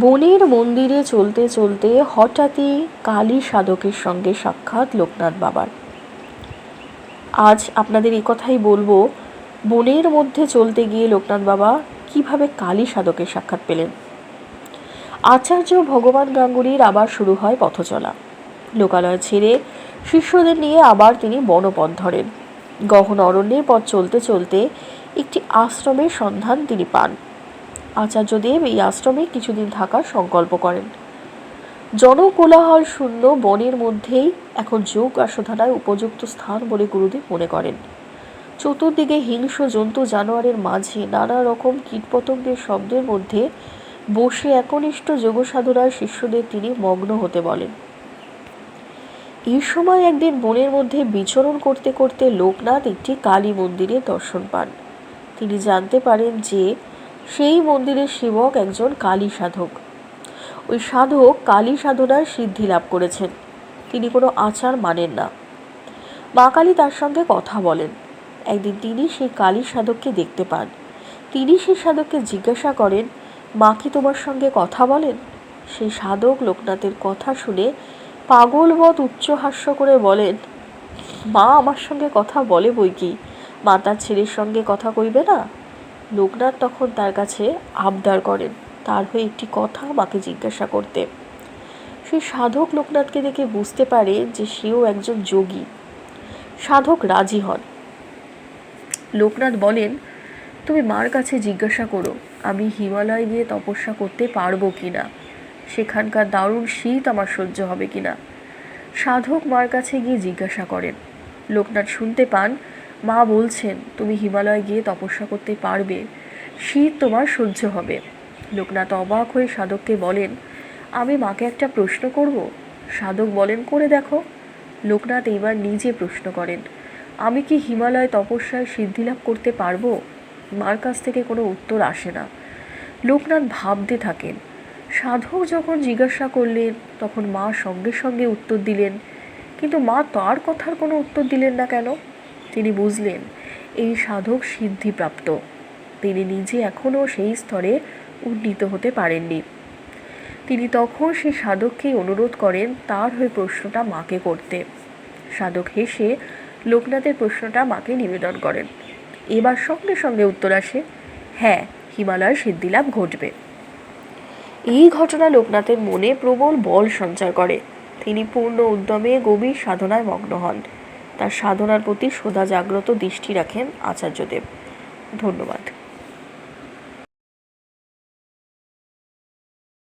বনের মন্দিরে চলতে চলতে হঠাৎই কালী সাধকের সঙ্গে সাক্ষাৎ লোকনাথ বাবার। আজ আপনাদের এই কথাই বলব, বনের মধ্যে চলতে গিয়ে লোকনাথ বাবা কীভাবে কালী সাধকের সাক্ষাৎ পেলেন। আচার্য ভগবান গাঙ্গুলির আবার শুরু হয় পথচলা। লোকালয় ছেড়ে শিষ্যদের নিয়ে আবার তিনি বনপথ ধরেন। গহন অরণ্যের পথ চলতে চলতে একটি আশ্রমের সন্ধান তিনি পান। আচার্যদেব এই আশ্রমে কিছুদিন থাকার সংকল্প করেন। জনকোলাহল শূন্য বনের মধ্যেই এখন যোগ আসাধনায় উপযুক্ত স্থান বলে গুরুদেব মনে করেন। চতুর্দিকে হিংস্র জন্তু জানোয়ারের মাঝে নানা রকম কীটপতঙ্গের শব্দের মধ্যে বসে একনিষ্ঠ যোগ সাধনার শিষ্যদের তিনি মগ্ন হতে বলেন। এই সময় একদিন বনের মধ্যে বিচরণ করতে করতে লোকনাথ একটি কালী মন্দিরে দর্শন পান। তিনি জানতে পারেন যে সেই মন্দিরের সেবক একজন কালী সাধক। ওই সাধক কালী সাধনার সিদ্ধি লাভ করেছেন। তিনি কোনো আচার মানেন না। মা কালী তার সঙ্গে কথা বলেন। একদিন তিনি সেই কালী সাধককে দেখতে পান। তিনি সেই সাধককে জিজ্ঞাসা করেন, মা কি তোমার সঙ্গে কথা বলেন? সেই সাধক লোকনাথের কথা শুনে পাগলবৎ উচ্চ হাস্য করে বলেন, মা আমার সঙ্গে কথা বলে বই কি? মা তার ছেলের সঙ্গে কথা কইবে না? লোকনাথ তখন তার কাছে আবদার করেন, তার হয়ে একটি কথা মাকে জিজ্ঞাসা করতে। সেই সাধক লোকনাথকে দেখে বুঝতে পারে যে সেও একজন যোগী। সাধক রাজি হন। লোকনাথ বলেন, তুমি মার কাছে জিজ্ঞাসা করো, আমি হিমালয় গিয়ে তপস্যা করতে পারব কি না সেখানকার দারুণ শীত আমার সহ্য হবে কি না সাধক মার কাছে গিয়ে জিজ্ঞাসা করেন। লোকনাথ শুনতে পান মা বলছেন, তুমি হিমালয় গিয়ে তপস্যা করতে পারবে। শীত তোমার সহ্য হবে। লোকনাথ অবাক হয়ে সাধককে বলেন, আমি মাকে একটা প্রশ্ন করব? সাধক বলেন, করে দেখো। লোকনাথ এইবার নিজে প্রশ্ন করেন, আমি কি হিমালয় তপস্যায় সিদ্ধিলাভ করতে পারব? মার কাছ থেকে কোনো উত্তর আসে না। লোকনাথ ভাবতে থাকেন। সাধক যখন জিজ্ঞাসা করলেন, তখন মা সঙ্গে সঙ্গে উত্তর দিলেন, কিন্তু মা তার কথার কোনো উত্তর দিলেন না কেন? তিনি বুঝলেন, এই সাধক সিদ্ধিপ্রাপ্ত। তিনি নিজে এখনও সেই স্তরে উন্নীত হতে পারেননি। তিনি তখন সেই সাধককেই অনুরোধ করেন তার হয়ে প্রশ্নটা মাকে করতে। সাধক হেসে লোকনাথের প্রশ্নটা মাকে নিবেদন করেন। এবার সঙ্গে সঙ্গে উত্তর আসে হ্যাঁ হিমালয়ের সিদ্ধিলাভ ঘটবে। এই ঘটনা লোকনাথের মনে প্রবল বল সঞ্চার করে। তিনি পূর্ণ উদ্যমে গভীর সাধনায় মগ্ন হন। তার সাধনার প্রতি সদা জাগ্রত দৃষ্টি রাখেন আচার্যদেব। ধন্যবাদ।